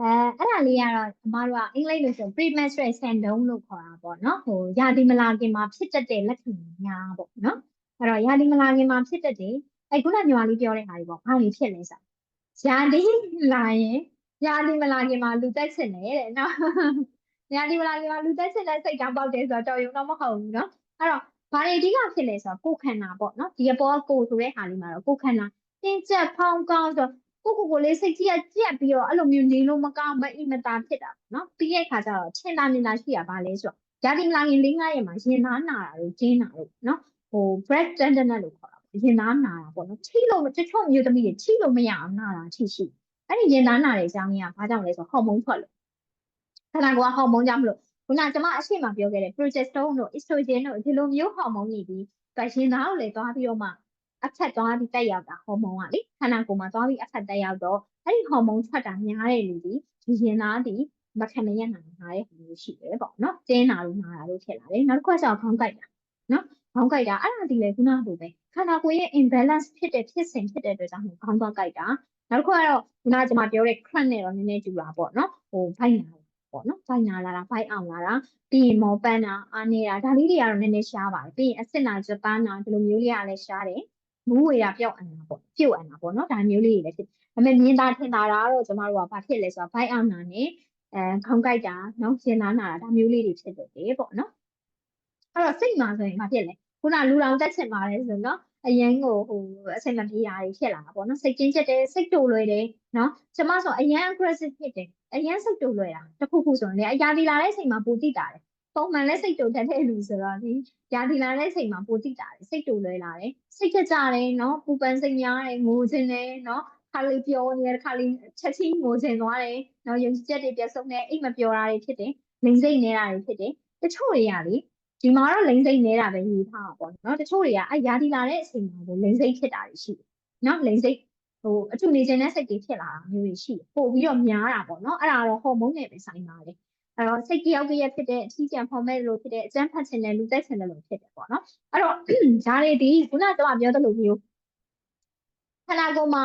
အဲအဲ့ဒါလေးကတော့အမတို့ကအင်္ဂလိပ်လိုဆို premenstrual syndrome လို့ခေါ်တာပေါ့နော်ဟိုယာဒီမလာခင်မှာဖြစ်တတ်တဲ့လက္ခဏာများပေါ့နော်အဲ့တော့ယာဒီမလာခင်မှာဖြစ်တတ်တဲ့အဲခုနညီမလေးပြောတဲ့ဟာတွေပေါ့ဘာတွေဖြစ်လဲဆိုယာဒီလာရင်ယာဒီမလာခင်မှာလူတက်ချင်တယ်တဲ့နော်ယာဒီမလာခင်မှာလူတက်ချင်တဲ့စိတ်ကြောင့်ပေါက်တယ်ဆိုတော့တော်ရုံတော့မဟုတ်ဘူးနော်အဲ့တော့ဘာတွေအဓိကဖြစ်လဲဆိုတော့ကိုယ်ခန္ဓာပေါ့နော်ဒီအပေါ်ကိုဆိုတဲ့ဟာလေးမှာတော့ကိုယ်ခန္ဓာတင်းကျပ်ဖောင်းကောင်းဆိုတော့ ကိုကိုကိုလေးစိတ်ကြီးကကြက်ပြီးတော့အဲ့လိုမျိုးနေလို့မကောင်းမအိမ်မသာဖြစ်တာပေါ့နော်ပြီးရဲ့ခါကျတော့ချင်တာမြင်တာရှိရပါလဲဆိုတော့ယာဒီမလာခင်၄၅ရက်မှာရင်သားနာတာလို့ကျင်းတာလို့နော်ဟို breast tenderness လို့ခေါ်တာပေါ့ရင်သားနာတာပေါ့နော်ချိလို့တချို့မျိုးသမီးတွေချိလို့မရအောင်နာတာချိရှိအဲ့ဒီရင်သားနာတဲ့အကြောင်းကြီးကဘာကြောင့်လဲဆိုတော့ဟော်မုန်းထွက်လို့ခန္ဓာကိုယ်ကဟော်မုန်းကြောင့်မလို့ခုနကျွန်မအရှိမပြောခဲ့တဲ့ progesterone တို့ estrogen တို့ဒီလိုမျိုးဟော်မုန်းတွေဒီကရင်သားကိုလည်းသွားပြီးတော့မှ အဖက်သွားပြီးတက်ရောက်တာဟော်မုန်းကလေခန္ဓာကိုယ်မှာသွားပြီးအဖက်တက်ရောက်တော့အဲ့ဒီဟော်မုန်းထွက်တာများတဲ့လူဒီဒီရင်သားဒီမခံမရနိုင်တာတဲ့ဟိုမျိုးရှိတယ်ပေါ့နော်တင်းတာလို့နာတာလို့ဖြစ်လာတယ်နောက်တစ်ခုကကျတော့ခေါင်းကိုက်တာနော်ခေါင်းကိုက်တာအဲ့ဒါဒီလေခုနကလိုပဲခန္ဓာကိုယ်ရဲ့ imbalance ဖြစ်တဲ့ဖြစ်စဉ်ဖြစ်တဲ့အတွက်ကြောင့်ခေါင်းသွားကိုက်တာနောက်တစ်ခုကတော့ခုနကကျွန်မပြောတဲ့ cramp နဲ့တော့နည်းနည်းတူတာပေါ့နော်ဟိုဖိုက်နာပေါ့နော်ဖိုက်နာလာတာဖိုက်အောင်လာတာပြီးရင်မောပန်းတာအားနေတာဒါလေးတွေကတော့နည်းနည်းရှားပါတယ်ပြီးရင်အစစ်နာဂျပန်နာဒီလိုမျိုးလေးကလည်းရှားတယ် မူးဝေတာပျောက်အံတာပေါ့ပြုတ်အံတာပေါ့နော်ဒါမျိုးလေးတွေလည်းဖြစ်ဒါပေမဲ့မြင်တာထင်တာကတော့ကျမတို့ကဘာဖြစ်လဲဆိုတော့ဖိုက်အောင်နာနဲ့အဲခေါင်းကိုက်တာနော်ရှင်သားနာတာဒါမျိုးလေးတွေဖြစ်တယ်ပေါ့နော်အဲ့တော့စိတ်မှာဆိုရင်ဘာဖြစ်လဲခုနလူလောင်တက်ချင်ပါတယ်ဆိုတော့အရင်ကိုဟိုအစိတ်မပြေတာတွေဖြစ်လာတာပေါ့နော်စိတ်ကျဉ်ကျက်တယ်စိတ်တူလွယ်တယ်နော်ကျမဆိုအရင် aggressive ဖြစ်တယ်အရင်စိတ်တူလွယ်တာတခုခုဆိုရင်လေအရာဒီလာတဲ့အချိန်မှာပူတိတာတယ် ပုံမှန်လဲစိတ်တူတတ်တဲ့လူဆိုတော့ဒီရာဒီလာတဲ့အချိန်မှာပူတိတာတယ်စိတ်တူလွယ်လာတယ်စိတ်ကြကြတယ်နော်ပူပန်စိတ်များတယ်ငိုခြင်းတယ်နော်ခါလေးပြောနေတယ်ခါလေးချက်ချင်းငိုခြင်းသွားတယ်နော်ယုံကြည်ချက်တွေပြတ်ဆုံးတယ်အိတ်မပြောတာတွေဖြစ်တယ်လိန်စိတ်နေတာတွေဖြစ်တယ်တချို့တွေကလေဒီမှာတော့လိန်စိတ်နေတာပဲယူထားတာပေါ့နော်တချို့တွေကအဲရာဒီလာတဲ့အချိန်မှာကိုလိန်စိတ်ဖြစ်တာတွေရှိတယ်နော်လိန်စိတ်ဟိုအထူနေခြင်းတဲ့စိတ်တွေဖြစ်လာတာမျိုးတွေရှိတယ်ပို့ပြီးတော့များတာပေါ့နော်အဲ့ဒါတော့ဟော်မုန်းနဲ့ပဲဆိုင်ပါတယ် အဲ့တော့စိတ်ကြောက်ကြရဖြစ်တဲ့အထီးကျန်ဖော်မဲ့လို့ဖြစ်တဲ့အကျန်းဖတ်ခြင်းနဲ့လူသက်ခြင်းနဲ့လို့ဖြစ်တယ်ပေါ့နော်အဲ့တော့ဓာတ်တွေဒီခုနကကျွန်မပြောသလိုမျိုးခန္ဓာကိုယ်မှာ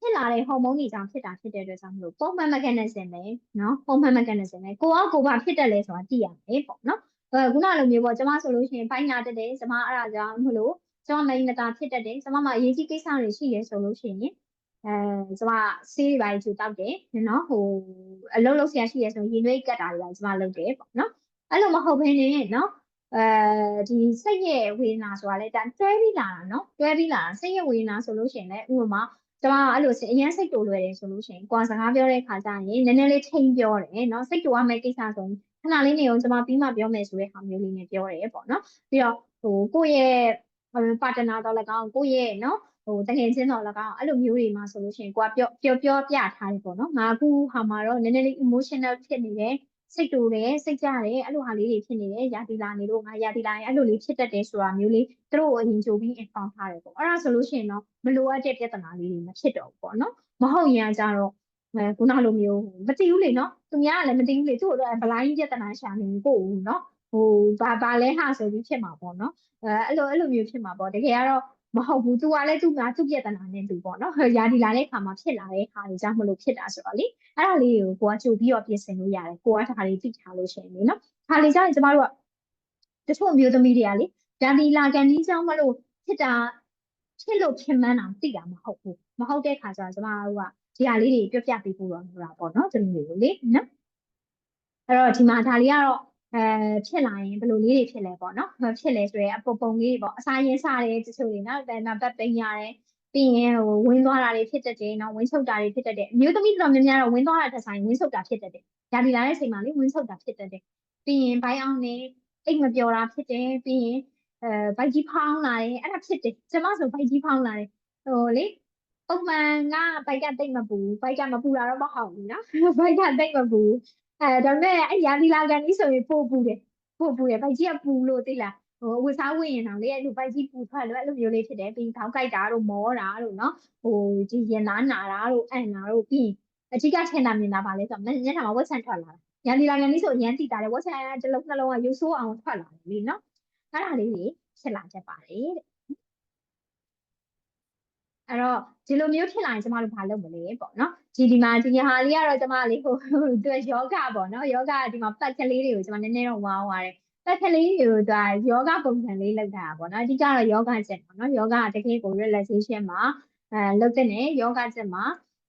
ဖြစ်လာတဲ့ဟော်မုန်းတွေကြောင့်ဖြစ်တာဖြစ်တဲ့အတွက်ကြောင့်မလို့ပုံမှန် mechanism ပဲနော်ပုံမှန် mechanism ပဲကိုကကိုဘာဖြစ်တယ်လဲဆိုတာသိရမယ်ပေါ့နော်အဲခုနလိုမျိုးပေါ့ကျမဆိုလို့ရှိရင်ပိုင်းနာတက်တယ်ကျမအဲ့ဒါကြောင့်မလို့ကျမမိန်မတာဖြစ်တတ်တယ်ကျမမှာအရေးကြီးကိစ္စတွေရှိရဲဆိုလို့ရှိရင် အဲကျမဆေးတွေပိုင်းထူတောက်တယ်နော်ဟိုအလုပ်လုပ်ဆရာရှိရဲဆိုရင်ရင်သွေးကတ်တာတွေပိုင်းကျမလုပ်တယ်ပေါ့နော်အဲ့လိုမဟုတ်ဘဲနဲ့နော်အဲဒီစိတ်ရဲ့ဝေဒနာဆိုတာလေဒါတွဲပြီးလာတာနော်တွဲပြီးလာတာစိတ်ရဲ့ဝေဒနာဆိုလို့ရှိရင်လည်းဥပမာကျမအဲ့လိုအရင်စိတ်တူလွယ်တယ်ဆိုလို့ရှိရင်ကိုယ်စကားပြောတဲ့ခါကျရင်နည်းနည်းလေးထိန်ပြောတယ်နော်စိတ်တူရမယ့်ကိစ္စဆိုရင်ခဏလေးနေအောင်ကျွန်မပြီးမှပြောမယ်ဆိုတဲ့ဟာမျိုးလေးနဲ့ပြောရဲပေါ့နော်ပြီးတော့ဟိုကိုယ့်ရဲ့ပါတနာတော့လည်းကောင်းကိုယ့်ရဲ့နော် ဟိုတကယ်ချင်းတော့လည်းကောင်းအဲ့လိုမျိုးတွေမှာဆိုလို့ရှိရင်ကိုကပြောပြောပြောပြထားတယ်ပေါ့နော်ငါအခုဟာမှာတော့နည်းနည်းလေး emotional ဖြစ်နေတယ်စိတ်တူတယ်စိတ်ကြတယ်အဲ့လိုဟာလေးတွေဖြစ်နေတယ်ယာတီလာနေလို့ငါယာတီလာရင်အဲ့လိုလေးဖြစ်တတ်တယ်ဆိုတာမျိုးလေးသူတို့ကိုအရင်ကြိုပြီး inform ထားတယ်ပေါ့အဲ့ဒါဆိုလို့ရှိရင်တော့မလိုအပ်တဲ့ပြဿနာလေးတွေမဖြစ်တော့ဘူးပေါ့နော်မဟုတ်ရင်ကြတော့အဲခုနလိုမျိုးမတည်ဘူးလေနော်သူများကလည်းမတည်ဘူးလေသူ့တို့ဘလိုင်းပြဿနာရှာနေကိုဘူးနော်ဟိုဘာဘာလဲဟာဆိုပြီးဖြစ်မှာပေါ့နော်အဲအဲ့လိုအဲ့လိုမျိုးဖြစ်မှာပေါ့တကယ်ကတော့ မဟုတ်ဘူးသူကလည်းသူ့မှာသူ့ပြဿနာနဲ့သူပေါ့နော်ယာဒီလာတဲ့ခါမှာဖြစ်လာတဲ့ဟာတွေကြောင့်မလို့ဖြစ်တာဆိုတော့လေအဲ့ဒါလေးကိုကိုကကြိုပြီးတော့ပြင်ဆင်လို့ရတယ်ကိုကဒါလေးသိထားလို့ရှိရင်လေနော်ခါလေးကျရင်ကျမတို့ကတချို့မျိုးသမီးတွေကလေယာဒီလာကန်ဒီကြောင့်မလို့ဖြစ်တာဖြစ်လို့ဖြစ်မှန်းတာသိတာမဟုတ်ဘူးမဟုတ်တဲ့ခါကျတော့ကျမတို့ကဒီဟာလေးတွေပြပြပေးဖို့တော့လိုတာပေါ့နော်သမီးတွေကိုလေနော်အဲ့တော့ဒီမှာဒါလေးကတော့ အဲဖြစ်လာရင်ဘယ်လိုလေးတွေဖြစ်လဲပေါ့နော်ဖြစ်လဲဆိုရင်အပုံပုံလေးပေါ့အစာရင်းစားတယ်တချို့တွေနော်ဒါမှပတ်ပိန်ရတယ်ပြီးရင်ဟိုဝင်းသွားတာတွေဖြစ်တတ်တယ်နော်ဝင်းချုပ်တာတွေဖြစ်တတ်တယ်အမျိုးသမီးတော်များများတော့ဝင်းသွားတာတစ်ဆိုင်ဝင်းချုပ်တာဖြစ်တတ်တယ်ဒါဒီလာတဲ့အချိန်မှာလေဝင်းချုပ်တာဖြစ်တတ်တယ်ပြီးရင်ဘိုင်းအောင်နေအိတ်မပြောတာဖြစ်တယ်ပြီးရင်အဲဘိုက်ကြီးဖောင်းလာတယ်အဲ့ဒါဖြစ်တယ်ကျမဆိုဘိုက်ကြီးဖောင်းလာတယ်ဟိုလေပုံမှန်ကဘိုက်ကတိတ်မပူဘိုက်ကမပူတာတော့မဟုတ်ဘူးနော်ဘိုက်ကတိတ်မပူ အဲဒါပေမဲ့အဲ့ရာသီလာကန်ကြီးဆိုရင်ပို့ပူတယ်ပို့ပူတယ်ဘိုက်ကြီးကပူလို့သိလားဟိုဝတ်စားဝင်ရင်တော့လေအဲ့လိုဘိုက်ကြီးပူထွက်လို့အဲ့လိုမျိုးလေးဖြစ်တယ်ပြီးခေါင်းကိုက်တာတို့မောတာတို့နော်ဟိုဒီရင်သားနာတာတို့အန်နာတို့ပြီးအကြီးကချင်တာမြင်တာပါလဲဆိုတော့ညနေမှာဝက်ဆန်ထွက်လာတာရာသီလာကန်ကြီးဆိုအရန်တိတာတယ်ဝက်ဆန်တစ်လုံးနှလုံးကရုပ်ဆိုးအောင်ထွက်လာတယ်လीနော်အဲ့ဒါလေးတွေဖြစ်လာချက်ပါတယ်တဲ့ အဲ့တော့ဒီလိုမျိုးဖြစ်လာရင်ကျမတို့ဘာလုပ်မလဲပေါ့နော်ဒီဒီမှာဒီဟာလေးကတော့ကျမလေးဟိုသူကယောဂပေါ့နော်ယောဂဒီမှာပတ်ကလေးတွေကိုကျမနည်းနည်းတော့ဝါးသွားတယ်ပတ်ကလေးတွေကိုသူကယောဂပုံစံလေးလောက်တာပေါ့နော်အဓိကတော့ယောဂချက်ပေါ့နော်ယောဂတကယ်ကို relaxation မှာအဲလောက်တဲ့နဲ့ယောဂချက်မှာ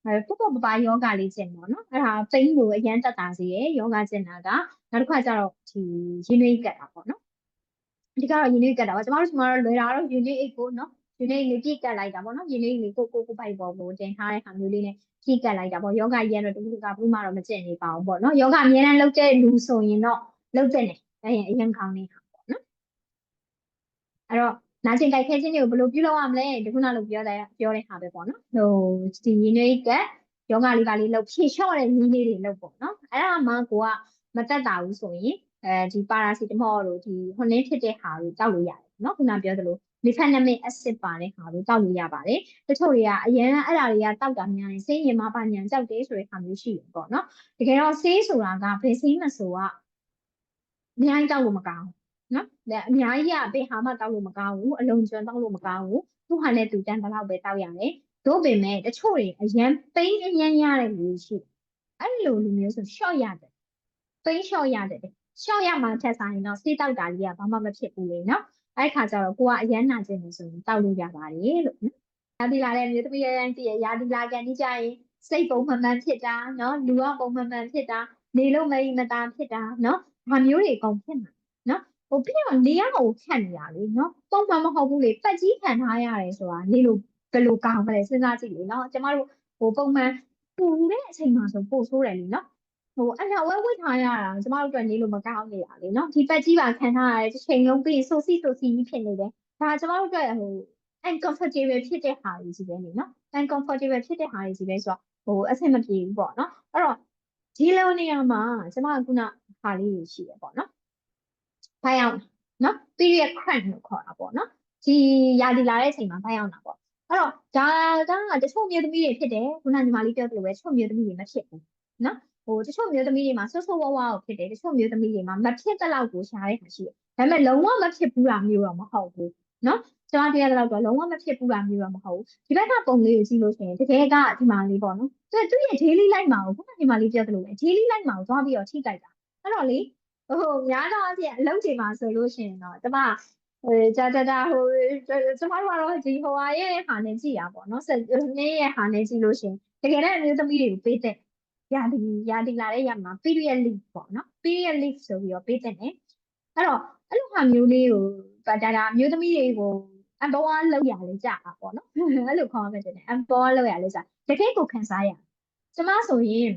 အဲပုပ္ပပပယောဂလေးကျင့်ပေါ့နော်အဲ့ဒါပိန်းကိုအရန်တက်တာစီရယ်ယောဂကျင့်တာကနောက်တစ်ခါကျတော့ဒီရင်းနှီးကတ်တာပေါ့နော်အဓိကတော့ရင်းနှီးကတ်တာပေါ့ကျမတို့ဒီမှာတော့လွယ်တာတော့ရင်းနှီးအိတ်ကိုနော် ရင်းနှီးလေးပြည့်ကတ်လိုက်တာပေါ့နော်ရင်းနှီးလေးကိုကိုကိုပိုက်ပေါ်ကိုတင်ထားတဲ့ဟာမျိုးလေးနဲ့ပြည့်ကတ်လိုက်တာပေါ့ယောဂကြီးကတော့တခုတကဘူးမှတော့မကျင့်နေပါဘူးပေါ့နော်ယောဂအများအားလုပ်တဲ့လူဆိုရင်တော့လုပ်တဲ့နေအဲရင်အရင်ကောင်းနေတာပေါ့နော်အဲ့တော့နာကျင်ကြိုက်ခဲခြင်းတွေကိုဘယ်လိုပြုလုပ်ရမလဲဒီခုနလိုပြောတဲ့ပြောတဲ့ဟာပဲပေါ့နော်ဟိုဒီရင်းနှီးကတ်ယောဂလေးပါလေးလုပ်ဖြည့်လျှော့တဲ့နည်းလေးတွေလုပ်ပေါ့နော်အဲ့ဒါမှကိုကမတက်တာဘူးဆိုရင်အဲဒီပါရာစီတမောတို့ဒီဟိုနင်းဖြစ်တဲ့ဟာတွေတောက်လို့ရတယ်နော်ခုနပြောသလို mefenamic acid ပါတဲ့ဟာတွေတောက်လို့ရပါတယ်တချို့တွေကအရင်အဲ့ဒါတွေကတောက်တာများရင်ဆေးရင်မပါညာကြောက်တယ်ဆိုတဲ့ဟာမျိုးရှိတယ်ပေါ့နော်တကယ်တော့ဆေးဆိုတာကဘယ်ဆေးမဆိုကအများကြီးတောက်လို့မကောင်းနော်ဒါအများကြီးကဘယ်ဟာမှတောက်လို့မကောင်းဘူးအလုံးကျွမ်းတောက်လို့မကောင်းဘူးသူ့ဟာနဲ့သူတန်းတလောက်ပဲတောက်ရတယ်တို့ပင်မဲ့တချို့တွေအရန်ပိန်းအရန်ရတဲ့လူရှိအဲ့လိုလူမျိုးဆို short ရတယ်ပိန်း short ရတယ်ရှော့ရမှာထက်ဆိုင်တော့စေးတောက်တာလေးကဘာမှမဖြစ်ဘူးလေနော် အဲ့ခါကျတော့ကိုကအရန်နာကျင်နေဆိုရင်တောက်လို့ရပါတယ်လို့နော်ရာသီလာတဲ့မြို့သမီးရန်တည်းရာသီလာကန်ကြီးကြရင်စိတ်ပုံမှန်မှန်ဖြစ်တာနော်လူကပုံမှန်မှန်ဖြစ်တာနေလို့မမတာဖြစ်တာနော်ဒါမျိုးတွေအကုန်ဖြစ်မှာနော်ဟိုပြီးတော့နေရကိုခတ်နေတာလေနော်ပုံမှန်မဟုတ်ဘူးလေပတ်ကြီးခံထားရတယ်ဆိုတာနေလို့ဘယ်လိုကောင်းမလဲစဉ်းစားကြည့်လေနော်ကျမတို့ဟိုပုံမှန်ပူတဲ့အချိန်မှာဆိုပို့ဆိုးတယ်လေနော် ဟိုအဲ့ဒါဝဲဝဲထားရတာကျမတို့အတွက်နေလို့မကောင်းနေတာလေနော်ဒီပက်ကြီးပါခံထားရတယ်တစ်ချိန်လုံးပြီးဆိုစီဆိုစီကြီးဖြစ်နေတယ်ဒါကျမတို့အတွက်ဟို uncomfortable ဖြစ်တဲ့ဟာတွေကြီးပဲနေနော် uncomfortable ဖြစ်တဲ့ဟာတွေကြီးပဲဆိုတော့ဟိုအဆင်မပြေဘူးပေါ့နော်အဲ့တော့ဒီလိုနေရာမှာကျမကခုနဟာလေးတွေရှိတယ်ပေါ့နော်ဘာရောက်နော် period cramp လို့ခေါ်တာပေါ့နော်ဒီရာသီလာတဲ့အချိန်မှာဘာရောက်တာပေါ့အဲ့တော့ဒါကတချို့မျိုးသမီးတွေဖြစ်တယ်ခုနညီမလေးပြောသလိုပဲတချို့မျိုးသမီးတွေမဖြစ်ဘူးနော် ဟိုတချို့မျိုးသမီးတွေမှာဆွဆွဝဝကိုဖြစ်တယ်တချို့မျိုးသမီးတွေမှာမဖြစ်တဲ့လောက်ကိုရှားတဲ့ခါရှိတယ်ဒါပေမဲ့လုံးဝမဖြစ်ဘူးတာမျိုးတော့မဟုတ်ဘူးနော်ကျွန်တော်တရားတဲ့လောက်တော့လုံးဝမဖြစ်ဘူးတာမျိုးတော့မဟုတ်ဘူးဒီဘက်ကပုံလေးကိုကြည့်လို့ရှိရင်တကယ်ကဒီမှာလေးပေါ့နော်သူသူ့ရဲ့ daily life မှာကိုခုနကဒီမှာလေးပြောသလိုပဲ daily life မှာကိုသွားပြီးတော့ထိကြိုက်တာအဲ့တော့လေဟိုများတော့အဖြစ်အလုပ်ချိန်မှာဆိုလို့ရှိရင်တော့ကျမဟိုကြာကြာကြာဟိုကျမတို့ကတော့ဒီဟိုဟာရဲ့ဟာနဲ့ကြည့်ရပါတော့နော်စနေရဲ့ဟာနဲ့ကြည့်လို့ရှိရင်တကယ်လည်းအမျိုးသမီးတွေကိုပေးတဲ့ ရာဒီရာဒီလာတဲ့ရမှာ period leave ပေါ့နော် period leave ဆိုပြီးတော့ပေးတဲ့ねအဲ့တော့အဲ့လိုဟာမျိုးလေးကိုဒါဒါမျိုးသမီးတွေကို empower လုပ်ရလဲကြာတာပေါ့နော်အဲ့လိုခေါ်မှဖြစ်တယ် empower လုပ်ရလဲကြာတကယ်ကိုခံစားရကျမဆိုရင်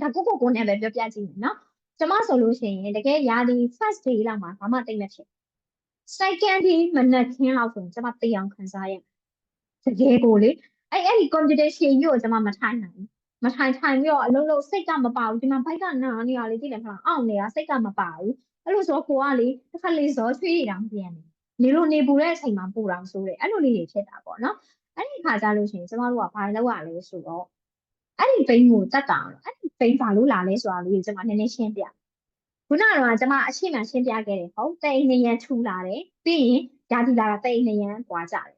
ဒါကိုကိုကိုနဲ့ပဲပြောပြကြည့်မယ်နော်ကျမဆိုလို့ရှိရင်တကယ်ရာဒီ first day လောက်မှာဘာမှတိတ်မဖြစ် second day မနက်ခင်းလောက်ဆိုရင်ကျမတေးအောင်ခံစားရတကယ်ကိုလေအဲ့အဲ့ဒီ computer ရှင်ကြီးကိုကျမမထိုင်နိုင်ဘူး မထိုင်ထိုင်ပြီးတော့အလုံးလုံးစိတ်ကမပါဘူးဒီမှာဘိုက်ကနာနေရလေကြည့်တယ်ခလားအောင့်နေတာစိတ်ကမပါဘူးအဲ့လိုဆိုကိုကလေတစ်ခါလေဇောချွေးနေတာမပြန်ဘူးနေလို့နေပူတဲ့အချိန်မှာပူတာဆိုတယ်အဲ့လိုလေးတွေဖြစ်တာပေါ့နော်အဲ့ဒီခါကြလို့ရှိရင်ကျမတို့ကဘာလုပ်ရလဲဆိုတော့အဲ့ဒီပိန်းကိုတက်တာအဲ့ဒီပိန်းဘာလို့လာလဲဆိုတာလေးကိုကျမနည်းနည်းရှင်းပြခုနကတော့ကျမအရှိမှရှင်းပြခဲ့တယ်ဟုတ်တိန်နေရန်ထူလာတယ်ပြီးရင်ဓာတိလာတာတိန်နေရန်ပွာကြတယ်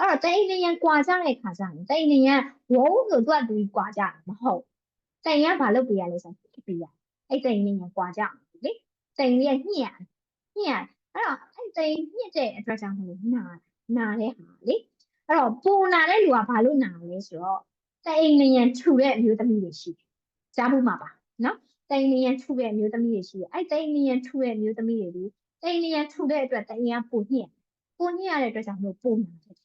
အဲ့တော့တိန်နေရန်ကွာကြတဲ့ခါကျရင်တိန်နေရန်ဝုန်းဆိုသူကသူကွာကြတယ်မဟုတ်တိန်ရန်ဘာလုပ်ပေးရလဲဆိုတော့ပေးရအဲ့တိန်နေရန်ကွာကြလေတိန်ရန်ညှက်ညှက်အဲ့တော့အဲ့တိန်ညှက်တဲ့အတွက်ကြောင့်မလို့နာနာတဲ့ဟာလေအဲ့တော့ပူနာတဲ့လူကဘာလို့နာလဲဆိုတော့တိန်နေရန်ထူတဲ့အမျိုးသမီးတွေရှိတယ်ကြားဖို့မှာပါနော်တိန်နေရန်ထူတဲ့အမျိုးသမီးတွေရှိတယ်အဲ့တိန်နေရန်ထူတဲ့အမျိုးသမီးတွေဒီတိန်နေရန်ထူတဲ့အတွက်တိန်ရန်ပူညှက်ပူညှက်ရတဲ့အတွက်ကြောင့်မလို့ပူနာတယ်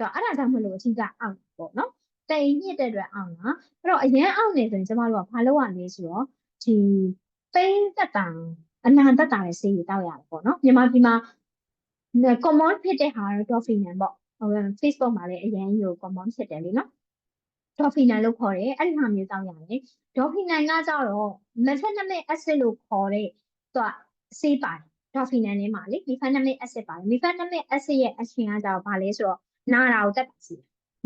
တော့အဲ့ဒါကြောင့်မလို့အကြီးကအောင်ပေါ့နော်တိမ်ညစ်တဲ့အတွက်အောင်တာအဲ့တော့အရန်အောင်နေဆိုရင်ကျမတို့ကဘာလုပ်ရလဲဆိုတော့ဒီပိန်းတက်တာအနာတက်တာရဲ့ဆေးကိုတောက်ရတယ်ပေါ့နော်မြန်မာပြည်မှာ common ဖြစ်တဲ့ဟာတော့ Dorfinan ပေါ့ဟို Facebook မှာလည်းအရန်ကို common ဖြစ်တယ်လीနော် Dorfinan လို့ခေါ်တယ်အဲ့ဒီဟာမျိုးတောက်ရတယ် Dorfinan ကကြတော့ methylamic acid လို့ခေါ်တဲ့သူကဆေးပါတယ် Dorfinan ထဲမှာလေ methylamic acid ပါတယ် methylamic acid ရဲ့ action ကကြတော့ဘာလဲဆိုတော့ နာတာကိုတက်တာစီ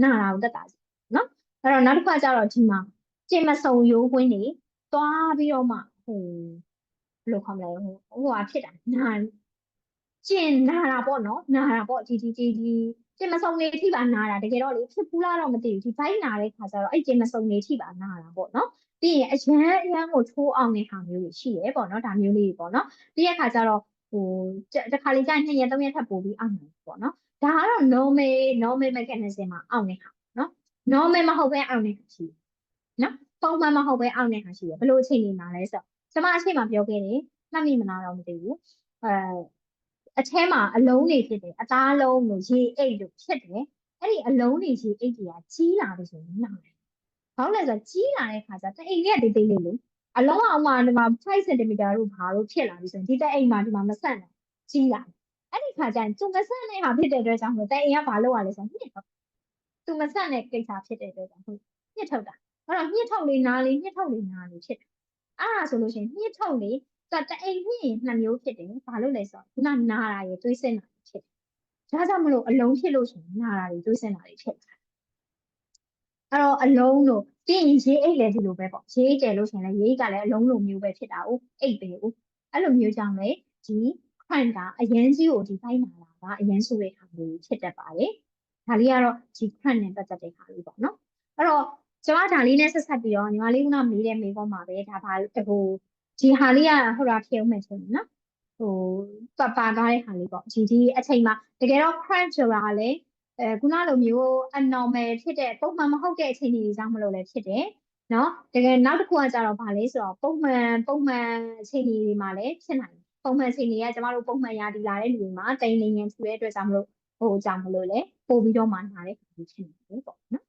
နာတာကိုတက်တာစီနော်အဲ့တော့နောက်တစ်ခါကျတော့ဒီမှာကျင်မဆုံရိုးခွင်းနေသွားပြီးတော့မှဟိုဘယ်လိုခေါ်မလဲဟိုဟိုဟာဖြစ်တာနာကျင်နာတာပေါ့နော်နာတာပေါ့ဒီဒီဒီဒီကျင်မဆုံနေထိပါနာတာတကယ်တော့လေဖြစ်ဘူးလားတော့မသိဘူးဒီဘိုက်နာတဲ့ခါကျတော့အဲ့ကျင်မဆုံနေထိပါနာတာပေါ့နော်ပြီးရင်အရန်အရန်ကိုထိုးအောင်တဲ့ဟာမျိုးတွေရှိရဲပေါ့နော်ဒါမျိုးလေးတွေပေါ့နော်ပြီးရခါကျတော့ဟိုတစ်ခါလေးကြာနှစ်ရက်သုံးရက်ထပ်ပို့ပြီးအောင်တယ်ပေါ့နော် ဒါကတော့ normal normal mechanism မှာအောင်တဲ့ဟာနော် normal မဟုတ်ဘဲအောင်တဲ့ဟာရှိတယ်နော်ပုံမှန်မဟုတ်ဘဲအောင်တဲ့ဟာရှိတယ်ဘယ်လိုအချိန်နေမှာလဲဆိုတော့ကျွန်မအချိန်မှာပြောခဲ့တယ်မှတ်မိမလားတော့မသိဘူးအဲအထဲမှာအလုံးတွေဖြစ်တယ်အသားလုံးလို့ရေအိတ်လို့ဖြစ်တယ်အဲ့ဒီအလုံးတွေရေအိတ်တွေကကြီးလာလို့ဆိုရင်နားတယ်ဘာလို့လဲဆိုတော့ကြီးလာတဲ့ခါကျတအိမ်ကတိတ်တိတ်လေးလေအလုံးအောင်မှဒီမှာ5 cm တို့ဘာလို့ဖြစ်လာပြီဆိုရင်ဒီတက်အိမ်မှာဒီမှာမဆက်နိုင်ကြီးလာ အဲ့ဒီခါကျရင်သူမဆက်တဲ့ဟာဖြစ်တဲ့အတွက်ကြောင့်မို့တဲ့အိမ်ကဘာလုပ်ရလဲဆိုတော့ညှစ်ထုတ်သူမဆက်တဲ့ကိစ္စဖြစ်တဲ့အတွက်ကြောင့်မို့ညှစ်ထုတ်တာအဲ့တော့ညှစ်ထုတ်လေးနားလေးညှစ်ထုတ်လေးနားလေးဖြစ်တယ်အဲ့ဒါဆိုလို့ရှိရင်ညှစ်ထုတ်လေးကတအိမ်ညှစ်ရင်နှစ်မျိုးဖြစ်တယ်ဘာလို့လဲဆိုတော့ခုနနာတာရေတွေးစင်တာဖြစ်တယ်ဒါကြောင့်မလို့အလုံးဖြစ်လို့ဆိုရင်နာတာတွေတွေးစင်တာတွေဖြစ်တယ်အဲ့တော့အလုံးလို့ပြီးရင်ရေးအိတ်လည်းဒီလိုပဲပေါ့ရေးအိတ်တယ်လို့ဆိုရင်လည်းရေးအိတ်ကလည်းအလုံးလိုမျိုးပဲဖြစ်တာ哦အိတ်ပဲ哦အဲ့လိုမျိုးကြောင့်လေဒီ crime ကအရန်ကြီးကိုဒီဖိုင်းနာတာကအရန်ဆိုတဲ့ဟာမျိုးဖြစ်တတ်ပါတယ်ဒါလေးကတော့ဒီ crime နဲ့ပတ်သက်တဲ့ဟာလေးပေါ့နော်အဲ့တော့ကျွန်မဒါလေးနဲ့ဆက်ဆက်ပြီးတော့ညီမလေးကမေးတဲ့မေးခွန်းမှာပဲဒါပါဟိုဒီဟာလေးကဟိုတာဖြစ်အောင်မယ်ဆိုရင်နော်ဟိုပပါကားတဲ့ဟာလေးပေါ့ဒီဒီအချိန်မှာတကယ်တော့ crime ဆိုတာကလည်းအဲခုနလိုမျိုး abnormal ဖြစ်တဲ့ပုံမှန်မဟုတ်တဲ့အခြေအနေတွေကြောင့်မလို့လည်းဖြစ်တယ်နော်တကယ်နောက်တစ်ခုကကြတော့ဗာလဲဆိုတော့ပုံမှန်ပုံမှန်အခြေအနေတွေမှာလည်းဖြစ်နိုင်တယ် ပုံမှန်အခြေအနေကကျမတို့ပုံမှန်ရာဒီလာတဲ့လူတွေမှာတိန်နေငင်ထူတဲ့အတွက်ကြောင့်မလို့ဟိုကြောင့်မလို့လေပို့ပြီးတော့မှနားတဲ့ခါကြီးဖြစ်နေတယ်ပေါ့နော်